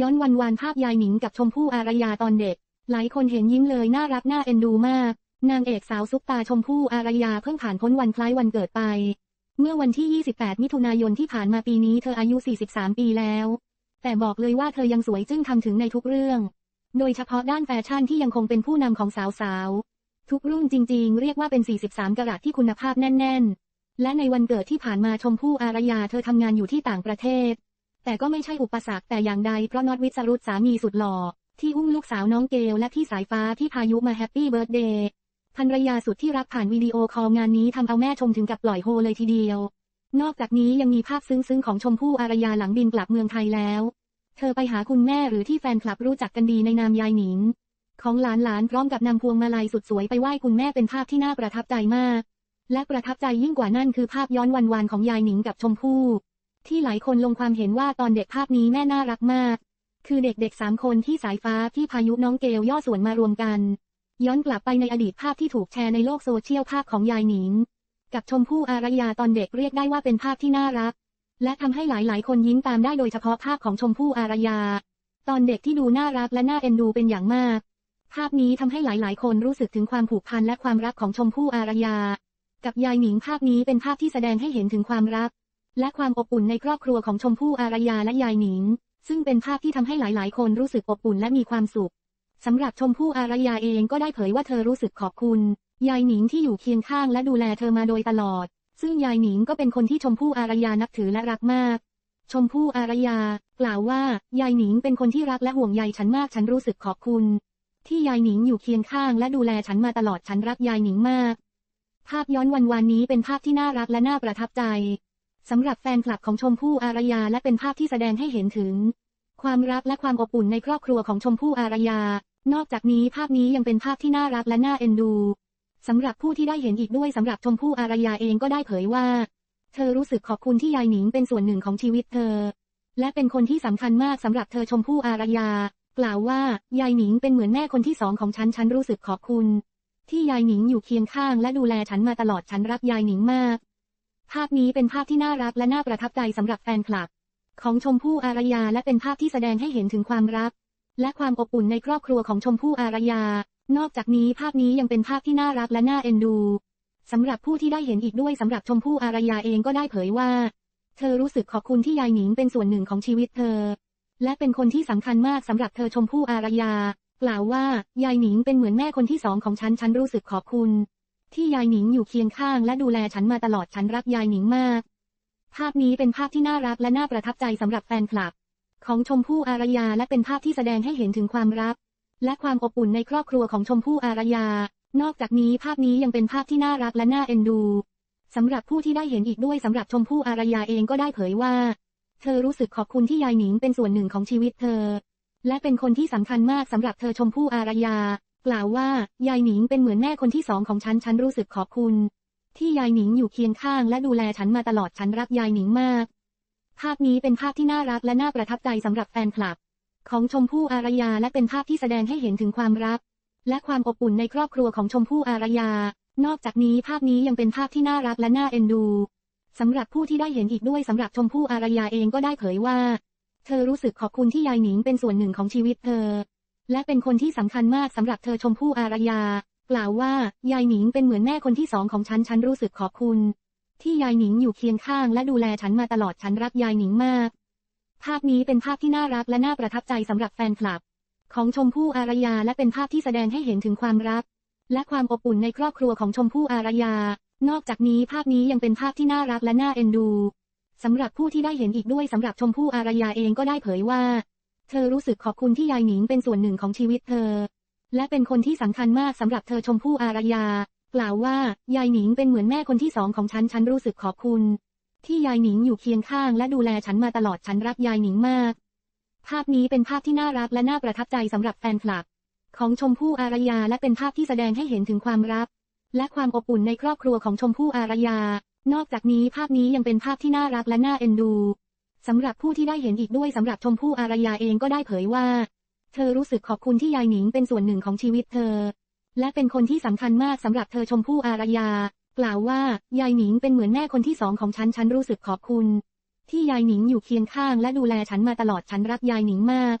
ย้อนวันวานภาพยายหนิงกับชมพู่อารยาตอนเด็ก หลายคนเห็นยิ้มเลยน่ารักน่าเอ็นดูมาก นางเอกสาวซุปตาชมพู่อารยาเพิ่งผ่านพ้นวันคล้ายวันเกิดไป เมื่อวันที่ 28 มิถุนายนที่ผ่านมาปีนี้เธออายุ 43 ปีแล้ว แต่บอกเลยว่าเธอยังสวยจึ้งทำถึงในทุกเรื่อง โดยเฉพาะด้านแฟชั่นที่ยังคงเป็นผู้นำของสาวๆ ทุกรุ่นจริง ๆ เรียกว่าเป็น 43กะรัตที่คุณภาพแน่น ๆ และในวันเกิดที่ผ่านมาชมพู่อารยาเธอทำงานอยู่ที่ต่างประเทศ แต่ก็ไม่ใช่อุปสรรคแต่อย่างใดเพราะน็อตวิสรุตสามีสุดหล่อ ที่อุ้มลูกสาวน้องเกลและพี่สายฟ้าที่พายุมาแฮปปี้เบิร์ดเดย์ภรรยาสุดที่รักผ่านวิดีโอคอลงานนี้ทำเอาแม่ชมถึงกับปล่อยโฮเลยทีเดียว นอกจากนี้ยังมีภาพซึ้งๆของชมพู่อารยาหลังบินกลับเมืองไทยแล้ว เธอไปหาคุณแม่หรือที่แฟนคลับรู้จักกันดีในนามยายหนิง ของหลานๆพร้อมกับนำพวงมาลัยสุดสวยไปไหว้คุณแม่เป็นภาพที่น่าประทับใจมาก และประทับใจยิ่งกว่านั่นคือภาพย้อนวันวานของยายหนิงกับชมพู่ ที่หลายคนลงความเห็นว่าตอนเด็กภาพนี้แม่น่ารักมาก คือเด็กๆสามคนที่สายฟ้าที่พายุน้องเกลย่อส่วนมารวมกัน ย้อนกลับไปในอดีตภาพที่ถูกแชร์ในโลกโซเชียลภาพของยายหนิง กับชมพู่อารยาตอนเด็กเรียกได้ว่าเป็นภาพที่น่ารัก และทำให้หลายๆ คนยิ้มตามได้โดยเฉพาะภาพของชมพู่อารยา ตอนเด็กที่ดูน่ารักและน่าเอ็นดูเป็นอย่างมาก ภาพนี้ทำให้หลายๆ คนรู้สึกถึงความผูกพันและความรักของชมพู่อารยา กับยายหนิงภาพนี้เป็นภาพที่แสดงให้เห็นถึงความรัก และความอบอุ่นในครอบครัวของชมพู่อารยาและยายหนิง ซึ่งเป็นภาพที่ทำให้หลาย ๆ คนรู้สึกอบอุ่นและมีความสุขสำหรับชมพู่อารยาเองก็ได้เผยว่าเธอรู้สึกขอบคุณ ยายหนิงที่อยู่เคียงข้างและดูแลเธอมาโดยตลอด ซึ่งยายหนิงก็เป็นคนที่ชมพู่อารยานับถือและรักมาก ชมพู่อารยา กล่าวว่า ยายหนิงเป็นคนที่รักและห่วงใยฉันมากฉันรู้สึกขอบคุณ ที่ยายหนิงอยู่เคียงข้างและดูแลฉันมาตลอดฉันรักยายหนิงมาก ภาพย้อนวันวานนี้เป็นภาพที่น่ารักและน่าประทับใจ สำหรับแฟนคลับของชมพู่อารยาและเป็นภาพที่แสดงให้เห็นถึง ความรักและความอบอุ่นในครอบครัวของชมพู่อารยา นอกจากนี้ภาพนี้ยังเป็นภาพที่น่ารักและน่าเอ็นดูสำหรับผู้ที่ได้เห็นอีกด้วยสำหรับชมพู่อารยาเองก็ได้เผยว่า เธอรู้สึกขอบคุณที่ยายหนิงเป็นส่วนหนึ่งของชีวิตเธอ และเป็นคนที่สำคัญมากสำหรับเธอชมพู่อารยา กล่าวว่ายายหนิงเป็นเหมือนแม่คนที่สองของฉันฉันรู้สึกขอบคุณ ที่ยายหนิงอยู่เคียงข้างและดูแลฉันมาตลอดฉันรักยายหนิงมาก ภาพนี้เป็นภาพที่น่ารักและน่าประทับใจสำหรับแฟนคลับ ของชมพู่อารยาและเป็นภาพที่แสดงให้เห็นถึงความรัก และความอบอุ่นในครอบครัวของชมพู่อารยา นอกจากนี้ภาพนี้ยังเป็นภาพที่น่ารักและน่าเอ็นดูสำหรับผู้ที่ได้เห็นอีกด้วยสำหรับชมพู่อารยาเองก็ได้เผยว่า เธอรู้สึกขอบคุณที่ยายหนิงเป็นส่วนหนึ่งของชีวิตเธอ และเป็นคนที่สำคัญมากสำหรับเธอชมพู่อารยา กล่าวว่ายายหนิงเป็นเหมือนแม่คนที่สองของฉันฉันรู้สึกขอบคุณ ที่ยายหนิงอยู่เคียงข้างและดูแลฉันมาตลอดฉันรักยายหนิงมาก ภาพนี้เป็นภาพที่น่ารักและน่าประทับใจสำหรับแฟนคลับ ของชมพู่อารยาและเป็นภาพที่แสดงให้เห็นถึงความรัก และความอบอุ่นในครอบครัวของชมพู่อารยา นอกจากนี้ภาพนี้ยังเป็นภาพที่น่ารักและน่าเอ็นดูสำหรับผู้ที่ได้เห็นอีกด้วยสำหรับชมพู่อารยาเองก็ได้เผยว่า เธอรู้สึกขอบคุณที่ยายหนิงเป็นส่วนหนึ่งของชีวิตเธอ และเป็นคนที่สำคัญมากสำหรับเธอชมพู่อารยา กล่าวว่า ยายหนิงเป็นเหมือนแม่คนที่สองของฉัน ฉันรู้สึกขอบคุณ ที่ยายหนิงอยู่เคียงข้างและดูแลฉันมาตลอดฉันรักยายหนิงมาก ภาพนี้เป็นภาพที่น่ารักและน่าประทับใจสำหรับแฟนคลับ ของชมพู่อารยาและเป็นภาพที่แสดงให้เห็นถึงความรัก และความอบอุ่นในครอบครัวของชมพู่อารยา นอกจากนี้ภาพนี้ยังเป็นภาพที่น่ารักและน่าเอ็นดูสำหรับผู้ที่ได้เห็นอีกด้วยสำหรับชมพู่อารยาเองก็ได้เผยว่า เธอรู้สึกขอบคุณที่ยายหนิงเป็นส่วนหนึ่งของชีวิตเธอ และเป็นคนที่สำคัญมากสำหรับเธอชมพู่อารยา กล่าวว่ายายหนิงเป็นเหมือนแม่คนที่สองของฉันฉันรู้สึกขอบคุณ ที่ยายหนิงอยู่เคียงข้างและดูแลฉันมาตลอดฉันรักยายหนิงมาก ภาพนี้เป็นภาพที่น่ารักและน่าประทับใจสำหรับแฟนคลับ ของชมพู่อารยาและเป็นภาพที่แสดงให้เห็นถึงความรัก และความอบอุ่นในครอบครัวของชมพู่อารยา นอกจากนี้ภาพนี้ยังเป็นภาพที่น่ารักและน่าเอ็นดูสำหรับผู้ที่ได้เห็นอีกด้วยสำหรับชมพู่อารยาเองก็ได้เผยว่า เธอรู้สึกขอบคุณที่ยายหนิงเป็นส่วนหนึ่งของชีวิตเธอ และเป็นคนที่สำคัญมากสำหรับเธอชมพู่อารยา กล่าวว่ายายหนิงเป็นเหมือนแม่คนที่สองของฉันฉันรู้สึกขอบคุณ ที่ยายหนิงอยู่เคียงข้างและดูแลฉันมาตลอดฉันรักยายหนิงมาก ภาพนี้เป็นภาพที่น่ารักและน่าประทับใจสำหรับแฟนคลับ ของชมพู่อารยาและเป็นภาพที่แสดงให้เห็นถึงความรัก และความอบอุ่นในครอบครัวของชมพู่อารยา นอกจากนี้ภาพนี้ยังเป็นภาพที่น่ารักและน่าเอ็นดู สำหรับผู้ที่ได้เห็นอีกด้วยสำหรับชมพู่อารยาเองก็ได้เผยว่า เธอรู้สึกขอบคุณที่ยายหนิงเป็นส่วนหนึ่งของชีวิตเธอ และเป็นคนที่สำคัญมากสำหรับเธอชมพู่อารยา กล่าวว่ายายหนิงเป็นเหมือนแม่คนที่สองของฉันฉันรู้สึกขอบคุณ ที่ยายหนิงอยู่เคียงข้างและดูแลฉันมาตลอดฉันรักยายหนิงมาก